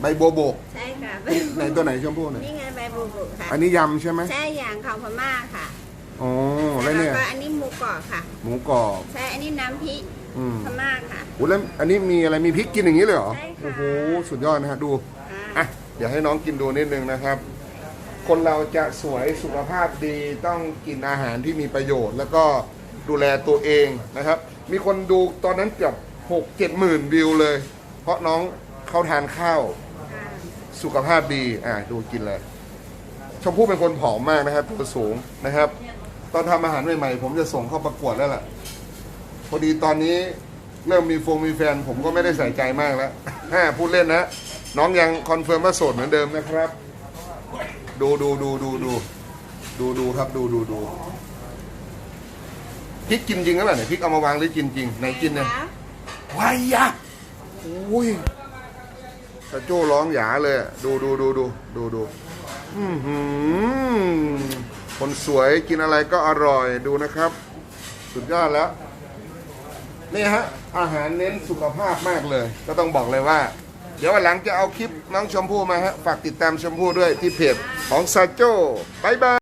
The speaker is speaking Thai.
ใบโบโบกใช่ค่ะไหนตัวไหนชมพู่ไหนอยนี่ไงใบบูบุค่ะ อันนี้ยำใช่ไหมใช่อย่างของพม่าค่ะอ๋อแล้วเนี่ยก็อันนี้หมูกรอบค่ะ หมูกรอบใช่อันนี้น้ำพริกอืมพม่าค่ะโอ้แล้วอันนี้มีอะไรมีพริกกินอย่างนี้เลยเหรอใช่ค่ะโอ้โหสุดยอดนะฮะดูอ่าอะเดี๋ยวให้น้องกินดูนิดนึงนะครับ คนเราจะสวยสุขภาพดีต้องกินอาหารที่มีประโยชน์ แล้วก็ดูแลตัวเองนะครับ มีคนดูตอนนั้นเกือบหกเจ็ดหมื่นวิวเลย เพราะน้องเขาทานข้าวอ่า สุขภาพดี อะดูกินเลย ชมพู่เป็นคนผอมมากนะครับตัวสูงนะครับ ตอนทำอาหารใหม่ๆผมจะส่งเข้าประกวดแล้วล่ะ พอดีตอนนี้เริ่มมีฟงมีแฟน ผมก็ไม่ได้ใส่ใจมากแล้วฮ่าพูดเล่นนะ น้องยังคอนเฟิร์มว่าโสดเหมือนเดิมนะครับ ดูดูดูดูดูดูดูครับดูดูดูพริกกินจริงหรือเปล่าเนี่ยพริกเอามาวางหรือกินจริงไหนกินเนี่ยคะวายยะโอ้ย ตะโจ้ร้องหยาเลยอะดูดูดูดูดูดูอือหือคนสวยกินอะไรก็อร่อยดูนะครับ สุดยอดแล้ว นี่ฮะ อาหารเน้นสุขภาพมากเลย ก็ต้องบอกเลยว่า เดี๋ยววันหลังจะเอาคลิปน้องชมพู่มาฮะ ฝากติดตามชมพู่ด้วยที่เพจของซาโจ้บายบาย